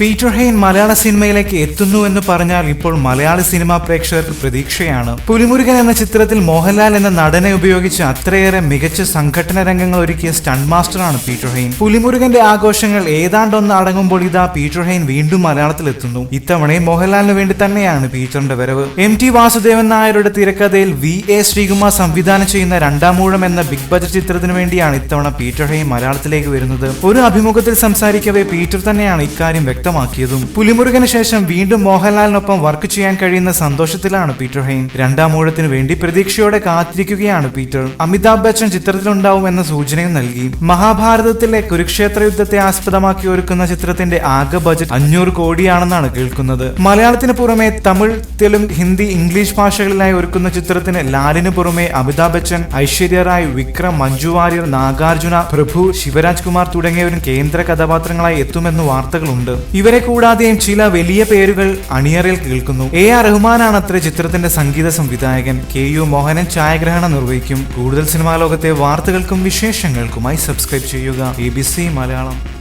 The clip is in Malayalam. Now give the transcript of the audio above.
പീറ്റർ ഹെയ്ൻ മലയാള സിനിമയിലേക്ക് എത്തുന്നു എന്ന് പറഞ്ഞാൽ ഇപ്പോൾ മലയാള സിനിമാ പ്രേക്ഷകർക്ക് പ്രതീക്ഷയാണ്. പുലിമുരുകൻ എന്ന ചിത്രത്തിൽ മോഹൻലാൽ എന്ന നടനെ ഉപയോഗിച്ച് അത്രയേറെ മികച്ച സംഘടന രംഗങ്ങൾ ഒരുക്കിയ സ്റ്റണ്ട് മാസ്റ്ററാണ് പീറ്റർ ഹെയ്ൻ. പുലിമുരുകന്റെ ആഘോഷങ്ങൾ ഏതാണ്ടൊന്ന് അടങ്ങുമ്പോൾ ഇതാ പീറ്റർ ഹെയ്ൻ വീണ്ടും മലയാളത്തിൽ എത്തുന്നു. ഇത്തവണയും മോഹൻലാലിന് വേണ്ടി തന്നെയാണ് പീറ്ററിന്റെ വരവ്. എം ടി വാസുദേവൻ നായരുടെ തിരക്കഥയിൽ വി എ ശ്രീകുമാർ സംവിധാനം ചെയ്യുന്ന രണ്ടാമൂഴം എന്ന ബിഗ് ബജറ്റ് ചിത്രത്തിന് വേണ്ടിയാണ് ഇത്തവണ പീറ്റർ ഹെയ്ൻ മലയാളത്തിലേക്ക് വരുന്നത്. ഒരു അഭിമുഖത്തിൽ സംസാരിക്കവേ പീറ്റർ തന്നെയാണ് ഇക്കാര്യം വ്യക്തമാക്കിയതും പുലിമുരുകന് ശേഷം വീണ്ടും മോഹൻലാലിനൊപ്പം വർക്ക് ചെയ്യാൻ കഴിയുന്ന സന്തോഷത്തിലാണ് പീറ്റർ ഹെയിൻ. രണ്ടാം മൂഴത്തിന് വേണ്ടി പ്രതീക്ഷയോടെ കാത്തിരിക്കുകയാണ് പീറ്റർ. അമിതാഭ് ബച്ചൻ ചിത്രത്തിലുണ്ടാവും എന്ന സൂചനയും നൽകി. മഹാഭാരതത്തിലെ കുരുക്ഷേത്ര യുദ്ധത്തെ ആസ്പദമാക്കി ഒരുക്കുന്ന ചിത്രത്തിന്റെ ആകെ ബജറ്റ് അഞ്ഞൂറ് കോടിയാണെന്നാണ് കേൾക്കുന്നത്. മലയാളത്തിന് പുറമെ തമിഴ് തെലുങ്ക് ഹിന്ദി ഇംഗ്ലീഷ് ഭാഷകളിലായി ഒരുക്കുന്ന ചിത്രത്തിന് ലാലിന് പുറമെ അമിതാഭ് ബച്ചൻ ഐശ്വര്യ റായ് വിക്രം മഞ്ജു വാര്യർ നാഗാർജുന പ്രഭു ശിവരാജ് കുമാർ തുടങ്ങിയവരും കേന്ദ്ര കഥാപാത്രങ്ങളായി എത്തുമെന്ന് വാർത്തകളുണ്ട്. ഇവരെ കൂടാതെയും ചില വലിയ പേരുകൾ അണിയറിൽ കേൾക്കുന്നു. എ ആർ റഹ്മാനാണ് അത്ര ചിത്രത്തിന്റെ സംഗീത സംവിധായകൻ. കെ യു മോഹനൻ ഛായാഗ്രഹണം നിർവഹിക്കും. കൂടുതൽ സിനിമാ ലോകത്തെ വാർത്തകൾക്കും വിശേഷങ്ങൾക്കുമായി സബ്സ്ക്രൈബ് ചെയ്യുക. A B C Malayalam.